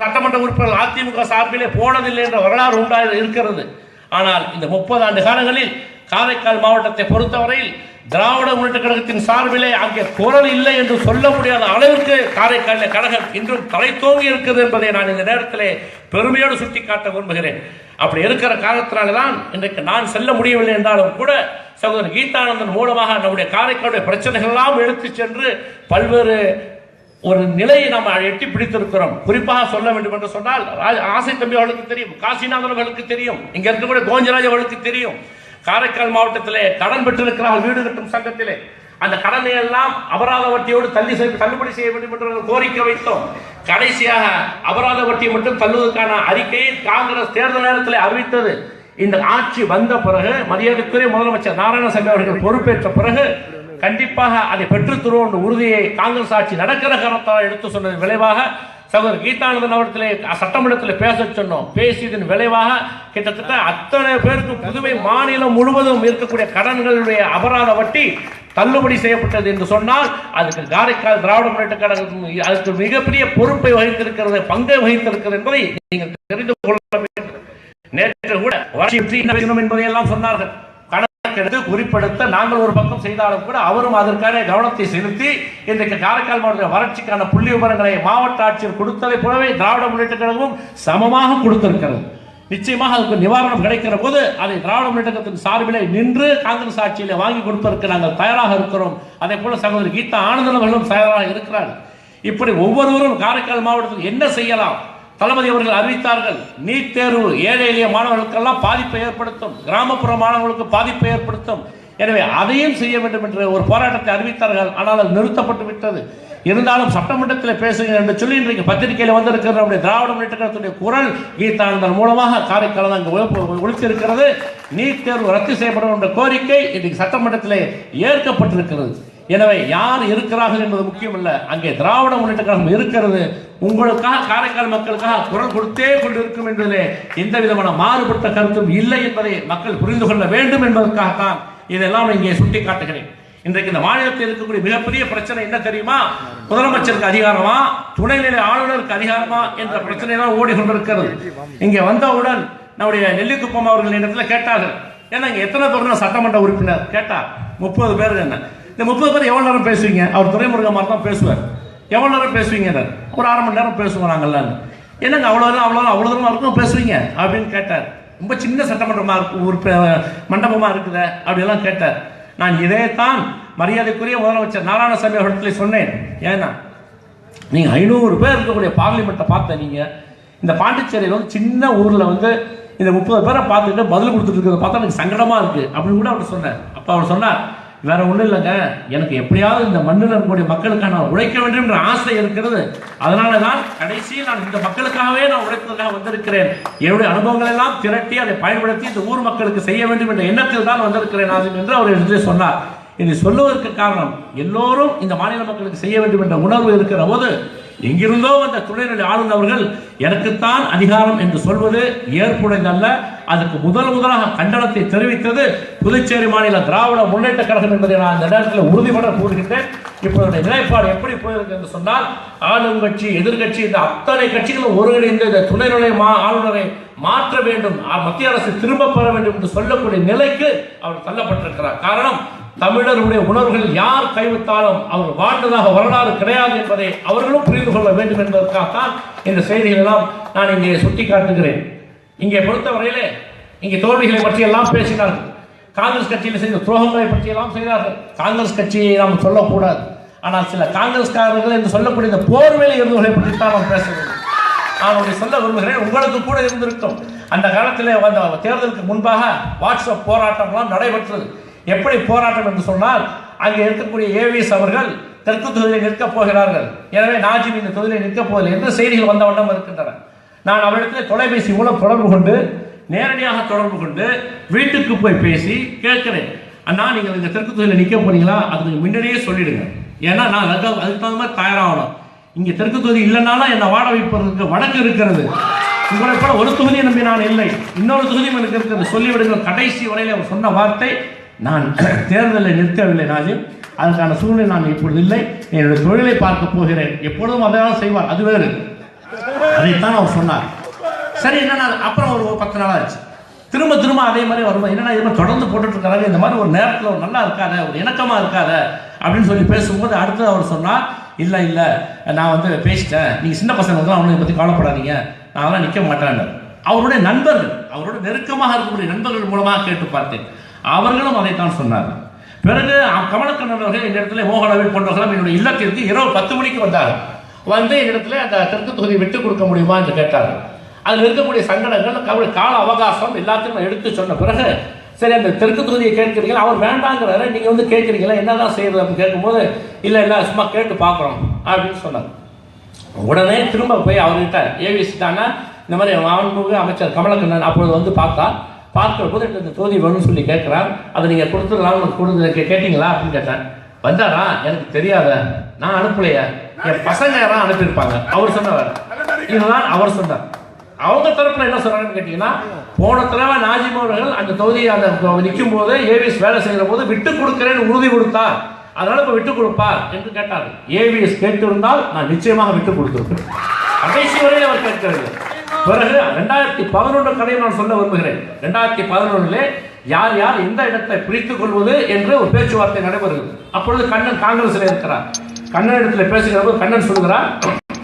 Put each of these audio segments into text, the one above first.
சட்டமன்ற உறுப்பினர்கள் அதிமுக சார்பிலே போனதில்லை என்ற வரலாறு உண்டாக இருக்கிறது. ஆனால் இந்த முப்பது ஆண்டு காலங்களில் காரைக்கால் மாவட்டத்தை பொறுத்தவரையில் திராவிட முன்னேற்ற கழகத்தின் சார்பிலே அங்கே குரல் இல்லை என்று சொல்ல முடியாத அளவிற்கு காரைக்காலில் கழகம் இன்றும் தலைத்தோங்கி இருக்கிறது என்பதை நான் இந்த நேரத்திலே பெருமையோடு சுட்டிக்காட்ட விரும்புகிறேன். அப்படி இருக்கிற காரணத்தினால தான் இன்றைக்கு நான் செல்ல முடியவில்லை என்றாலும் கூட சகோதரர் கீதானந்தன் மூலமாக நம்முடைய காரைக்காலுடைய பிரச்சனைகள் எல்லாம் எடுத்து சென்று பல்வேறு ஒரு நிலையை நாம் எட்டி பிடித்திருக்கிறோம். குறிப்பாக சொல்ல வேண்டும் என்று சொன்னால் ஆசை தம்பி அவளுக்கு தெரியும் காசிநாதன் அவர்களுக்கு தெரியும் இங்க இருக்கக்கூடிய கோஞ்சராஜ் அவளுக்கு தெரியும். காரைக்கால் மாவட்டத்திலே கடன் பெற்றிருக்கிறார்கள் வீடு கட்டும் சங்கத்திலே. அந்த கடனை எல்லாம் அபராத வட்டியோடு தள்ளி செய்- தள்ளுபடி செய்ய வேண்டும் என்று கோரிக்கை வைத்தோம். கடைசியாக அபராத வட்டியை மட்டும் தள்ளுவதற்கான அறிக்கையை காங்கிரஸ் தேர்தல் நேரத்தில் அறிவித்தது. இந்த ஆட்சி வந்த பிறகு மரியாதைக்குரிய முதலமைச்சர் நாராயணசாமி அவர்கள் பொறுப்பேற்ற பிறகு கண்டிப்பாக அதை பெற்றுத் தருவோம் என்ற உறுதியை காங்கிரஸ் ஆட்சி நடக்கிற காரணத்தால் எடுத்து சொன்னதன் விளைவாக சகோதரர் கீதானந்தன் அவர்களே சட்டமன்றத்தில் பேச சொன்னோம். பேசியதன் விளைவாக கிட்டத்தட்ட அத்தனை பேருக்கு புதுவை மாநிலம் முழுவதும் இருக்கக்கூடிய கடன்களுடைய அபராத வட்டி தள்ளுபடி செய்யப்பட்டது என்று சொன்னால் அதுக்கு காரைக்கால் திராவிட முன்னேற்ற கழகம் அதுக்கு மிகப்பெரிய பொறுப்பை வகித்திருக்கிறது பங்கை வகித்திருக்கிறது என்பதை நீங்கள் தெரிந்து கொள்ள வேண்டும். நேற்று கூட வளர்ச்சி பற்றி என்பதை எல்லாம் சொன்னார்கள். கணக்கெடுத்து குறிப்பெடுத்த நாங்கள் ஒரு பக்கம் செய்தாலும் கூட அவரும் அதற்கான கவனத்தை செலுத்தி இன்றைக்கு காரைக்கால் மாவட்ட வறட்சிக்கான புள்ளி விவரங்களை மாவட்ட ஆட்சியர் கொடுத்ததை போலவே திராவிட முன்னேற்ற கழகமும் சமமாக கொடுத்திருக்கிறது. நிச்சயமாக அதுக்கு நிவாரணம் கிடைக்கிற போது அதை திராவிட முன்னேற்ற சார்பில் சார்பிலே நின்று காங்கிரஸ் ஆட்சியில வாங்கி கொடுப்பதற்கு நாங்கள் தயாராக இருக்கிறோம். அதே போல சகோதரி கீதா ஆனந்தன் அவர்களும் தயாராக இருக்கிறார். இப்படி ஒவ்வொருவரும் காரைக்கால் மாவட்டத்தில் என்ன செய்யலாம்? தளபதி அவர்கள் அறிவித்தார்கள் நீட் தேர்வு ஏழை எளிய மாணவர்களுக்கெல்லாம் பாதிப்பை ஏற்படுத்தும் கிராமப்புற மாணவர்களுக்கு பாதிப்பை ஏற்படுத்தும். எனவே அதையும் செய்ய வேண்டும் என்று ஒரு போராட்டத்தை அறிவித்தார்கள் ஆனால் அது நிறுத்தப்பட்டு விட்டது. இருந்தாலும் சட்டமன்றத்தில் பேசுகிறேன் என்று சொல்லி இன்றைக்கு பத்திரிகையில் வந்திருக்கிற நம்முடைய திராவிட முன்னேற்ற கழகத்துடைய குரல் கீதானந்தன் மூலமாக காரைக்கால் அங்கு ஒழித்திருக்கிறது. நீட் தேர்வு ரத்து செய்யப்படும் என்ற கோரிக்கை இன்றைக்கு சட்டமன்றத்தில் ஏற்கப்பட்டிருக்கிறது. எனவே யார் இருக்கிறார்கள் என்பது முக்கியமல்ல. அங்கே திராவிட முன்னேற்ற கழகம் இருக்கிறது. உங்களுக்காக காரைக்கால் மக்களுக்காக குரல் கொடுத்தே கொண்டு இருக்கும் என்பதிலே எந்த விதமான மாறுபட்ட கருத்தும் இல்லை என்பதை மக்கள் புரிந்து கொள்ள வேண்டும் என்பதற்காகத்தான் இதெல்லாம் இங்கே சுட்டி காட்டுகிறேன் இன்றைக்கு இந்த மாநிலத்தில் இருக்கக்கூடிய மிகப்பெரிய பிரச்சனை என்ன தெரியுமா? முதலமைச்சருக்கு அதிகாரமா? துணைநிலை ஆளுநருக்கு அதிகாரமா? என்ற பிரச்சனை தான் ஓடிக்கொண்டிருக்கிறது. இங்கே வந்தவுடன் நம்முடைய நெல்லிக்குப்பம் அவர்கள் இடத்துல கேட்டார்கள். ஏன்னா இங்கே எத்தனை பேர் சட்டமன்ற உறுப்பினர்? கேட்டார் முப்பது பேர் என்ன? இந்த முப்பது பேர் எவ்வளோ நேரம் பேசுவீங்க? அவர் துறைமுருகன் மாதிரி தான் பேசுவார். எவ்வளோ நேரம் பேசுவீங்க? ஒரு அரை மணி நேரம் பேசுவோம் நாங்கள்லாம் என்னங்க அவ்வளோ அவ்வளோ அவ்வளோ தூரம் இருக்கும் பேசுவீங்க? அப்படின்னு கேட்டார். ரொம்ப சின்ன சட்டமன்றமாக இருக்கு ஒரு மண்டபமாக இருக்குதே அப்படியெல்லாம் கேட்டார். நான் இதைத்தான் மரியாதைக்குரிய முதலமைச்சர் நாராயணசாமி அவர்களிடத்தில் சொன்னேன். ஏன்னா நீங்கள் ஐநூறு பேர் இருக்கக்கூடிய பார்லிமெண்ட்டை பார்த்த நீங்கள் இந்த பாண்டிச்சேரியில் வந்து சின்ன ஊரில் வந்து இந்த முப்பது பேரை பார்த்துட்டு பதில் கொடுத்துட்டு இருக்கிறத பார்த்தா எனக்கு சங்கடமாக இருக்குது அப்படின்னு கூட அவர் சொன்னார். அப்போ அவர் சொன்னார் வேற ஒன்றும் இல்லைங்க. எனக்கு எப்படியாவது இந்த மண்ணில் இருக்கக்கூடிய மக்களுக்காக நான் உழைக்க வேண்டும் என்ற ஆசை இருக்கிறது. அதனால தான் கடைசியில் நான் இந்த மக்களுக்காகவே நான் உழைப்பதற்காக வந்திருக்கிறேன். என்னுடைய அனுபவங்கள் எல்லாம் திரட்டி அதை பயன்படுத்தி இந்த ஊர் மக்களுக்கு செய்ய வேண்டும் என்ற எண்ணத்தில் தான் வந்திருக்கிறேன் ஆசிம் என்று அவர் எடுத்து சொன்னார். இதை சொல்லுவதற்கு காரணம் எல்லோரும் இந்த மாநில மக்களுக்கு செய்ய வேண்டும் என்ற உணர்வு இருக்கிற போது எங்கிருந்தோ வந்த துணைநிலை ஆளுநர் அவர்கள் எனக்குத்தான் அதிகாரம் என்று சொல்வது ஏற்புடையதல்ல. அதுக்கு முதல் முதலாக கண்டனத்தை தெரிவித்தது புதுச்சேரி மாநில திராவிட முன்னேற்ற கழகம் என்பதை நான் அந்த நேரத்தில் உறுதிபட கூறுகின்றேன். இப்போதைய நிலைப்பாடு எப்படி போயிருக்கு என்று சொன்னால் ஆளும் கட்சி எதிர்கட்சி இந்த அத்தனை கட்சிகளும் ஒருங்கிணைந்து இந்த துணைநிலை மா ஆளுநரை மாற்ற வேண்டும். மத்திய அரசு திரும்ப பெற வேண்டும் என்று சொல்லக்கூடிய நிலைக்கு அவர் தள்ளப்பட்டிருக்கிறார். காரணம் தமிழருடைய உணர்வுகள் யார் கைவிட்டாலும் அவர் வாழ்ந்ததாக வரலாறு கிடையாது என்பதை அவர்களும் புரிந்து கொள்ள வேண்டும் என்பதற்காகத்தான் இந்த செய்திகளெல்லாம் நான் இங்கே சுட்டி காட்டுகிறேன் இங்கே பொறுத்தவரையிலே இங்கே தோல்விகளை பற்றி எல்லாம் பேசினார்கள். காங்கிரஸ் கட்சியில் செய்த துரோகங்களை பற்றி எல்லாம் செய்தார்கள். காங்கிரஸ் கட்சியை நாம் சொல்லக்கூடாது. ஆனால் சில காங்கிரஸ்காரர்கள் என்று சொல்லக்கூடிய இந்த போர்வேலை இருந்தவர்களை பற்றி நாம் பேச வேண்டும் நான் சொல்ல விரும்புகிறேன். உங்களுக்கு கூட இருந்திருக்கும். அந்த காலத்தில் வந்த தேர்தலுக்கு முன்பாக வாட்ஸ்அப் போராட்டம்லாம் நடைபெற்றது. எப்படி போராட்டம் என்று சொன்னால் அங்கே இருக்கக்கூடிய ஏவிஎஸ் அவர்கள் தெற்கு தொகுதியில் நிற்கப் போகிறார்கள். எனவே நாஜிம் இந்த தொகுதியில் நிற்கப் போவதில்லை என்று செய்திகள் வந்த வண்ணம் இருக்கின்றன. நான் அவரிடத்தில் தொலைபேசி மூலம் தொடர்பு கொண்டு நேரடியாக தொடர்பு கொண்டு வீட்டுக்கு போய் பேசி கேட்கிறேன். அண்ணா நீங்கள் இந்த தெற்கு தொகுதியில் நிற்க போறீங்களா? அதுக்கு முன்னாடியே சொல்லிடுங்க. ஏன்னா நான் அதுக்கு அதுக்கு தகுந்த மாதிரி தயாராகணும். இங்கே தெற்கு தொகுதி இல்லைனாலும் என்னை வாட வைப்பதற்கு வழக்கு இருக்கிறது. உங்களை போல ஒரு தொகுதியை நம்பி நான் இல்லை. இன்னொரு தொகுதியும் எனக்கு இருக்கிறது. சொல்லிவிடுங்கள். கடைசி வரையில் அவர் சொன்ன வார்த்தை நான் தேர்தலில் நிற்கவில்லை நாஜிம் அதற்கான சூழ்நிலை நான் இப்பொழுது இல்லை. என்னுடைய தொழிலை பார்க்க போகிறேன். எப்பொழுதும் அதைதான் செய்வார். அது வேறு. அதைத்தான் அவர் சொன்னார். சரி என்னன்னா அப்புறம் ஒரு பத்து நாள் ஆச்சு. திரும்ப திரும்ப அதே மாதிரி வரும்போது என்னன்னா இது மாதிரி தொடர்ந்து போட்டுட்டு இருக்காங்க இந்த மாதிரி ஒரு நேரத்தில் ஒரு நல்லா இருக்காத ஒரு இணக்கமாக இருக்காத அப்படின்னு சொல்லி பேசும்போது அடுத்து அவர் சொன்னார் இல்லை இல்லை நான் வந்து பேசிட்டேன். நீங்கள் சின்ன பசங்களுக்குலாம் அவனை பற்றி கவலைப்படாதீங்க. நான் அதெல்லாம் நிற்க மாட்டேன் அவருடைய நண்பர்கள் அவரோட நெருக்கமாக இருக்கக்கூடிய நண்பர்கள் மூலமாக கேட்டு பார்த்தேன். அவர்களும் அதைத்தான் சொன்னார்கள். பிறகு கமலக்கண்ணன் அவர்கள் இந்த இடத்துல மோகனவில் போன்றவர்களும் என்னுடைய இல்லத்திற்கு இரவு பத்து மணிக்கு வந்தார்கள். வந்து என்னிடத்துல அந்த தெற்கு தொகுதியை விட்டு கொடுக்க முடியுமா என்று கேட்டார்கள். அதில் இருக்கக்கூடிய சங்கடங்கள் கவலை கால அவகாசம் எல்லாத்தையும் நான் எடுத்து சொன்ன பிறகு சரி அந்த தெற்கு தொகுதியை கேட்குறீங்க அவர் வேண்டாங்கிறாரு நீங்கள் வந்து கேட்குறீங்களா என்னதான் செய்யறது அப்படின்னு கேட்கும்போது இல்லை இல்லை சும்மா கேட்டு பார்க்குறோம் அப்படின்னு சொன்னார். உடனே திரும்ப போய் அவர்கிட்ட ஏவிசிட்டானா இந்த மாதிரி மாண்புமிகு அமைச்சர் கமலக்கண்ணன் அப்பொழுது வந்து பார்த்தா பார்க்கிற போது எனக்கு இந்த தொகுதி வேணும்னு சொல்லி கேட்குறான் அதை நீங்கள் கொடுத்துடலாம் கொடுத்து கே- கேட்டீங்களா? அப்படின்னு கேட்டேன் வந்தாரா? எனக்கு தெரியாத. நான் அனுப்பலையே. என் பசங்க யாரும் அனுப்பியிருப்பாங்க? அவர் சொன்னவர். இதுதான் அவர் சொன்னார். அவங்க தரப்புல என்ன சொல்றாங்கன்னு கேட்டீங்கன்னா போன தடவை நாஜிம் அவர்கள் அந்த தொகுதியை அந்த நிற்கும் போது ஏவிஎஸ் வேலை செய்கிற போது விட்டு கொடுக்குறேன்னு உறுதி கொடுத்தா அதனால இப்ப விட்டு கொடுப்பார் என்று கேட்டார் ஏவிஎஸ் கேட்டிருந்தால் நான் நிச்சயமாக விட்டு கொடுத்திருப்பேன். கடைசி வரையில் அவர் கேட்கிறது பிறகு ரெண்டாயிரத்தி பதினொன்று கதையை நான் சொல்ல விரும்புகிறேன். ரெண்டாயிரத்தி பதினொன்றில் யார் யார் எந்த இடத்தை பிரித்துக் கொள்வது என்று ஒரு பேச்சுவார்த்தை நடைபெறுகிறது. அப்பொழுது கண்ணன் காங்கிரஸில் இருக்கிறார். கண்ணன் இடத்துல பேசுகிற போது கண்ணன் சொல்கிறார்.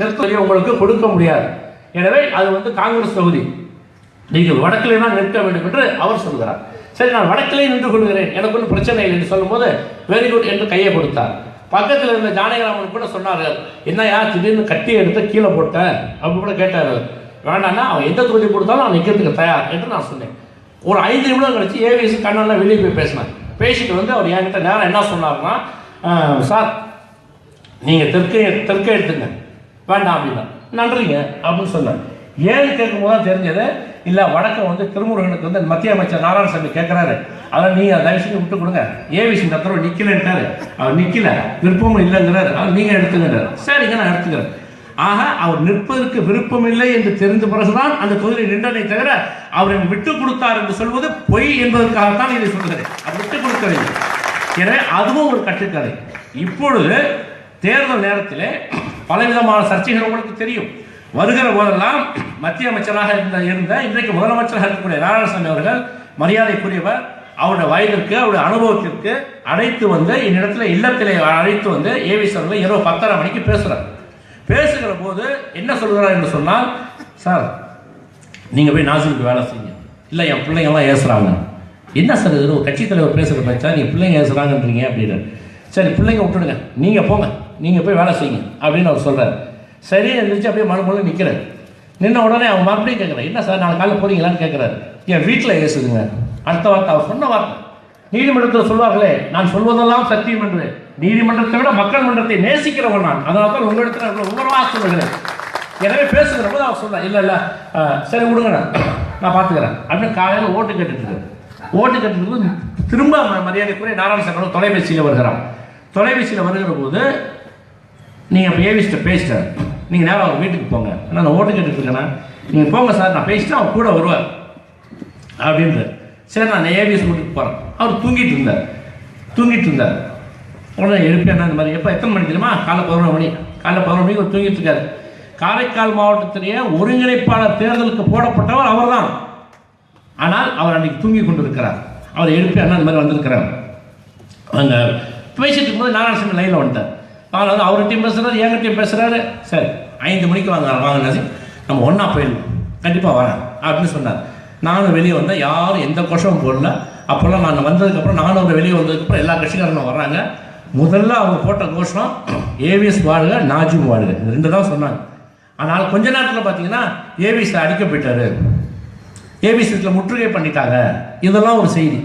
தெற்கு உங்களுக்கு கொடுக்க முடியாது. எனவே அது வந்து காங்கிரஸ் தொகுதி. நீங்கள் வடக்கிலே தான் நிற்க வேண்டும் என்று அவர் சொல்கிறார். சரி நான் வடக்கிலே நின்று கொள்கிறேன். எனக்கு ஒன்றும் பிரச்சனை இல்லை என்று சொல்லும்போது வெரி குட் என்று கையை கொடுத்தார். பக்கத்தில் இருந்த ஜானகிராமன் கூட சொன்னார்கள் என்னையா திடீர்னு கட்டி எடுத்து கீழே போட்டேன் அப்படி கூட கேட்டார் வேண்டாம்னா அவன் எந்த தொகுதி கொடுத்தாலும் அவன் நிற்கிறதுக்கு தயார் என்று நான் சொன்னேன். ஒரு ஐந்து நிமிடம் கழிச்சு ஏவிஎஸ் கண்ணெல்லாம் வெளியே போய் பேசினார். பேசிட்டு வந்து அவர் என்கிட்ட நேரம் என்ன சொன்னார்னா சார் நீங்கள் தெற்கே தெற்கே எடுத்துங்க. வேண்டாம் அப்படின்னா. நன்றிங்க அப்படின்னு சொன்னேன் ஏன்னு கேட்கும்போது தான் தெரிஞ்சது இல்லை வடக்கை வந்து திருமுருகனுக்கு வந்து மத்திய அமைச்சர் நாராயணசாமி கேட்குறாரு. அதான் நீங்கள் தயவு செஞ்சு விட்டு கொடுங்க. ஏவிசி இந்த தடவை நிற்கலன்ட்டாரு அவர் நிற்கல விருப்பமும் இல்லைங்கிறாரு. அவர் நீங்கள் எடுத்துங்கிறார் சரிங்க நான் எடுத்துக்கிறேன். ஆக அவர் நிற்பதற்கு விருப்பமில்லை என்று தெரிந்த பிறகுதான் அந்த தொகுதியில் நின்றனை தவிர அவர் எனக்கு விட்டு கொடுத்தார் என்று சொல்வது பொய் என்பதற்காகத்தான் இதை சொல்கிறேன் அவர் விட்டு கொடுக்கவில்லை. எனவே அதுவும் ஒரு கட்டுக்கதை. இப்பொழுது தேர்தல் நேரத்தில் பலவிதமான சர்ச்சைகள் உங்களுக்கு தெரியும். வருகிற போதெல்லாம் மத்திய அமைச்சராக இருந்த இருந்த இன்றைக்கு முதலமைச்சராக இருக்கக்கூடிய நாராயணசாமி அவர்கள் மரியாதைக்குரியவர். அவருடைய வயதிற்கு அவருடைய அனுபவத்திற்கு அழைத்து வந்து என்னிடத்துல இல்லத்திலே அழைத்து வந்து ஏவி அவர்கள் இரவு பத்தரை மணிக்கு பேசுகிறார் பேசுகிற போது என்ன சொல்கிறார் என்று சொன்னால் சார் நீங்கள் போய் நாசிக்கு வேலை செய்யுங்க. இல்லை என் பிள்ளைங்கெல்லாம் ஏசுகிறாங்க என்ன சார் இது? ஒரு கட்சி தலைவர் பேசுகிற பச்சா நீங்கள் பிள்ளைங்க ஏசுகிறாங்கன்றீங்க அப்படின்னு. சரி பிள்ளைங்க விட்டுடுங்க. நீங்கள் போங்க. நீங்கள் போய் வேலை செய்யுங்க. அப்படின்னு அவர் சொல்கிறார் சரி எழுந்திரிச்சு அப்படியே மனு மனு நிற்கிறார் நின்ன உடனே அவன் மறுபடியும் கேட்குறாரு என்ன சார் நாலு காலையில் போகிறீங்களான்னு கேட்குறாரு என் வீட்டில் ஏசுதுங்க. அடுத்த வார்த்தை அவர் சொன்ன வார்த்தை. நீதிமன்றத்தில் சொல்வார்களே நான் சொல்வதெல்லாம் சத்தியம் என்று. நீதிமன்றத்தை விட மக்கள் மன்றத்தை நேசிக்கிறவன் நான். அதனால தான் உங்களிடத்தில் நான் இவ்வளவு உணர்வாக சொல்லுகிறேன். எனவே பேசுகிற போது அவர் சொன்னார் இல்லை இல்லை. சரி விடுங்க நான் பார்த்துக்கிறேன் அப்படின்னு காலையில் ஓட்டு கேட்டுட்டு ஓட்டு கேட்டுட்டு திரும்ப மரியாதைக்குரிய நாராயணசங்கரம் தொலைபேசியில் வருகிறான் தொலைபேசியில் வருகிற போது நீங்கள் இப்போ ஏவிஸ்ட்டை பேசிட்டார் நீங்கள் நேரம் அவங்க வீட்டுக்கு போங்க. நான் ஓட்டு கேட்டுட்டு நீங்கள் போங்க சார் நான் பேசிட்டு அவர் கூட வருவார். அப்படின்ட்டு சரி நான் ஏவிஎஸ் வீட்டுக்கு போகிறேன் அவர் தூங்கிட்டு இருந்தார். தூங்கிட்டு இருந்தார். உடனே எழுப்பி என்ன இந்த மாதிரி எப்போ எத்தனை மணி தெரியுமா? காலை பதினொரு மணி. காலை பதினொரு மணிக்கு அவர் தூங்கிட்டு இருக்காரு. காரைக்கால் மாவட்டத்திலேயே ஒருங்கிணைப்பாளர் தேர்தலுக்கு போடப்பட்டவர் அவர் தான் ஆனால் அவர் அன்றைக்கி தூங்கி கொண்டிருக்கிறார். அவர் எழுப்பி அண்ணா இந்த மாதிரி வந்திருக்கிறார் அங்கே பேசிட்டு இருக்கும்போது நாராயணசாமி லைனில் வந்துட்டார். அவர் வந்து அவர்கிட்டையும் பேசுகிறாரு என்கிட்டையும் பேசுகிறாரு சரி ஐந்து மணிக்கு வாங்க வாங்கினாச்சு நம்ம ஒன்றா போயிடணும். கண்டிப்பாக வரேன். அப்படின்னு சொன்னார். நானும் வெளியே வந்தேன். யாரும் எந்த கோஷமும் போடல. அப்போல்லாம் நான் வந்ததுக்கப்புறம் நானும் அவர் வெளியே வந்ததுக்கப்புறம் எல்லா கட்சிக்காரனும் வர்றாங்க. முதல்ல அவங்க போட்ட கோஷம் ஏவிஎஸ் வாழ்க நாஜிம் வாழ்க. ரெண்டு தான் சொன்னாங்க. ஆனால் கொஞ்ச நேரத்தில் பார்த்தீங்கன்னா ஏவிஎஸ் அடிக்க போயிட்டாரு. ஏபிசியில் முற்றுகை பண்ணிட்டாங்க. இதெல்லாம் ஒரு செய்தி.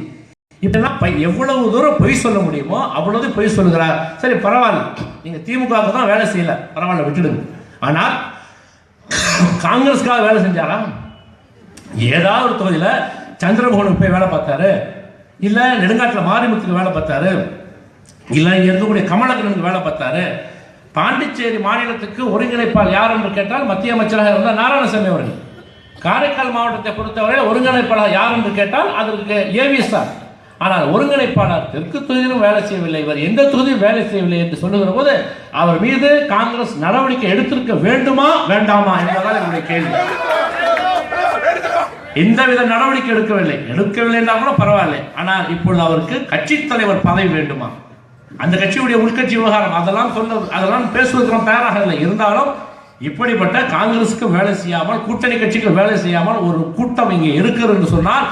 இப்படிலாம் பை எவ்வளவு தூரம் பொய் சொல்ல முடியுமோ அவ்வளவு பொய் சொல்லுகிறார். சரி பரவாயில்ல. நீங்கள் திமுகவுக்கு தான் வேலை செய்யல. பரவாயில்ல விட்டுடுங்க. ஆனால் காங்கிரஸ்க்காக வேலை செஞ்சாரா? ஏதாவது ஒரு தொகுதியில் சந்திரமோகனுக்கு போய் வேலை பார்த்தாரு. இல்லை நெடுங்காட்டில் மாரிமுத்துக்கு வேலை பார்த்தாரு. இல்லை இங்கே இருக்கக்கூடிய கமலக்கண்ணனுக்கு வேலை பார்த்தாரு. பாண்டிச்சேரி மாநிலத்துக்கு ஒருங்கிணைப்பால் யார் என்று கேட்டால் மத்திய அமைச்சராக இருந்தால் நாராயணசாமி அவர்கள். காரைக்கால் மாவட்டத்தை பொறுத்தவரை ஒருங்கிணைப்பாளர் யார் என்று கேட்டால் அதற்கு ஏவிஎஸ் தான் ஆனால் ஒருங்கிணைப்பாளர் தெற்கு தொகுதியிலும் வேலை செய்யவில்லை. இவர் எந்த தொகுதியும் வேலை செய்யவில்லை என்று சொல்லுகிற போது அவர் மீது காங்கிரஸ் நடவடிக்கை எடுத்திருக்க வேண்டுமா வேண்டாமா என்பதால் என்னுடைய கேள்வி. எந்தவித நடவடிக்கை எடுக்கவில்லை. எடுக்கவில்லை என்றால் கூட பரவாயில்லை. ஆனால் இப்பொழுது அவருக்கு கட்சி தலைவர் பதவி வேண்டுமா? அந்த கட்சியுடைய உள்கட்சி விவகாரம் அதெல்லாம் சொன்னது அதெல்லாம் பேசுவதற்கு தயாராக இல்லை. இருந்தாலும் இப்படிப்பட்ட காங்கிரஸுக்கு வேலை செய்யாமல் கூட்டணி கட்சிக்கு வேலை செய்யாமல் ஒரு கூட்டம் இங்கே இருக்கிறது என்று சொன்னால்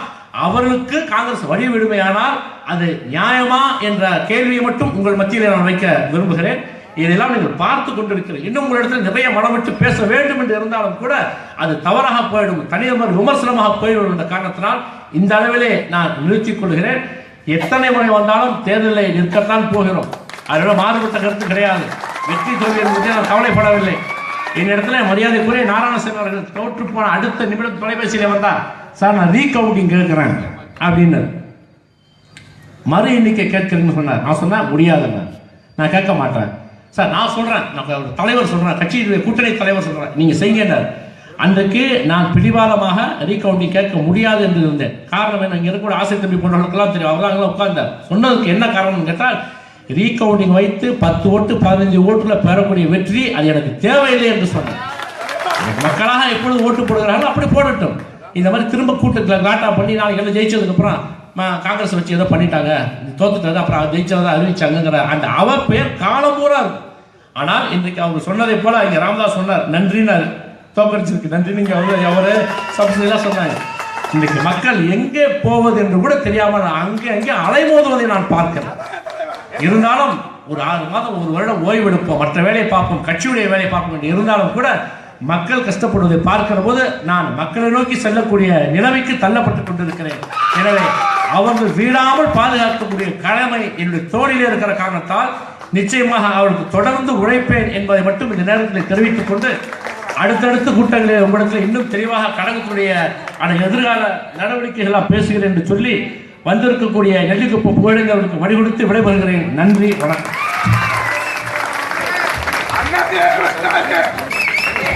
அவர்களுக்கு காங்கிரஸ் வழி விடுமையானால் அது நியாயமா என்ற கேள்வியை மட்டும் உங்கள் மத்தியில் நான் வைக்க விரும்புகிறேன். இதெல்லாம் நீங்கள் பார்த்து கொண்டிருக்கிறீர்கள். இன்னும் உங்களிடத்தில் நிறைய மனம் விட்டு பேச வேண்டும் என்று இருந்தாலும் கூட அது தவறாக போயிடும். தனிநபர் விமர்சனமாக போயிடும் என்ற காரணத்தினால் இந்த அளவிலே நான் நிறுத்திக் கொள்கிறேன். எத்தனை முறை வந்தாலும் தேர்தலை நிற்கத்தான் போகிறோம். அதோட மாறுபட்ட கருத்து கிடையாது. வெற்றி தோல்வி என்பதை நான் கவலைப்படவில்லை. என்னிடத்துல மரியாதைக்குரிய நாராயணசன் அவர்கள் தோற்று போன அடுத்த நிமிடம் தொலைபேசியில் வந்தார். சார் நான் ரீகவுண்டிங் கேட்கிறேன் அப்படின்னு மறு எண்ணிக்கை கேட்கிறேன்னு சொன்னார். நான் சொன்னேன் முடியாதுங்க. நான் கேட்க மாட்டேன். சார் நான் சொல்கிறேன் நான் தலைவர் சொல்கிறேன் கட்சியினுடைய கூட்டணி தலைவர் சொல்கிறேன் நீங்கள் செய்யுங்கன்னார் அன்றைக்கு நான் பிடிவாதமாக ரீகவுண்டிங் கேட்க முடியாது என்று இருந்தேன். காரணம் என்ன? இங்கே இருக்கக்கூடிய ஆசை தம்பி போன்றவர்களுக்கெல்லாம் தெரியும். அவர் அங்கே உட்கார்ந்தார். சொன்னதுக்கு என்ன காரணம்னு கேட்டால் ரீகவுண்டிங் வைத்து பத்து ஓட்டு பதினஞ்சு ஓட்டுல பெறக்கூடிய வெற்றி அது எனக்கு தேவையில்லை என்று சொன்னேன் மக்களாக எப்பொழுது ஓட்டு போடுகிறார்கள் அப்படி போடட்டும். இந்த மாதிரி திரும்ப கூட்டத்தில் காட்டா பண்ணி நாளைக்கு எல்லாம் ஜெயிச்சதுக்கப்புறம் காங்கிரஸ் வச்சு ஏதோ பண்ணிட்டாங்க. தோத்துட்டது அப்புறம் ஜெயிச்சதை அறிவிச்சாங்கிற அந்த அவ பேர் காலம் பூரா இருக்கும். ஆனால் இன்றைக்கு அவங்க சொன்னதை போல இங்க ராமதாஸ் சொன்னார் நன்றினார். தோக்கடிச்சிருக்கு நன்றி நீங்க அவரு அவரு சப்சிடிலாம் சொன்னாங்க. இன்னைக்கு மக்கள் எங்கே போவது என்று கூட தெரியாமல் அங்கே அங்கே அலைமோதுவதை நான் பார்க்கிறேன். இருந்தாலும் ஒரு ஆறு மாதம் ஒரு வருடம் ஓய்வெடுப்போம் மற்ற வேலையை பார்ப்போம் கட்சியுடைய வேலையை பார்ப்போம் என்று இருந்தாலும் கூட மக்கள் கஷ்டப்படுவதை பார்க்கிற போது நான் மக்களை நோக்கி செல்லக்கூடிய நிலைமைக்கு தள்ளப்பட்டு கொண்டிருக்கிறேன். எனவே அவர்கள் வீடாமல் பாதுகாக்கக்கூடிய கடமை என்னுடைய தோழிலே இருக்கிற காரணத்தால் நிச்சயமாக அவருக்கு தொடர்ந்து உழைப்பேன் என்பதை மட்டும் இந்த நேரத்தில் தெரிவித்துக் கொண்டு அடுத்தடுத்த கூட்டங்களில் உங்களிடத்தில் இன்னும் தெளிவாக கடகத்துடைய அந்த எதிர்கால நடவடிக்கைகளாக பேசுகிறேன் என்று சொல்லி வந்திருக்கக்கூடிய நெல்லிக்குப்பம் புகழேந்தவருக்கு வழி கொடுத்து விடைபெறுகிறேன். நன்றி வணக்கம்.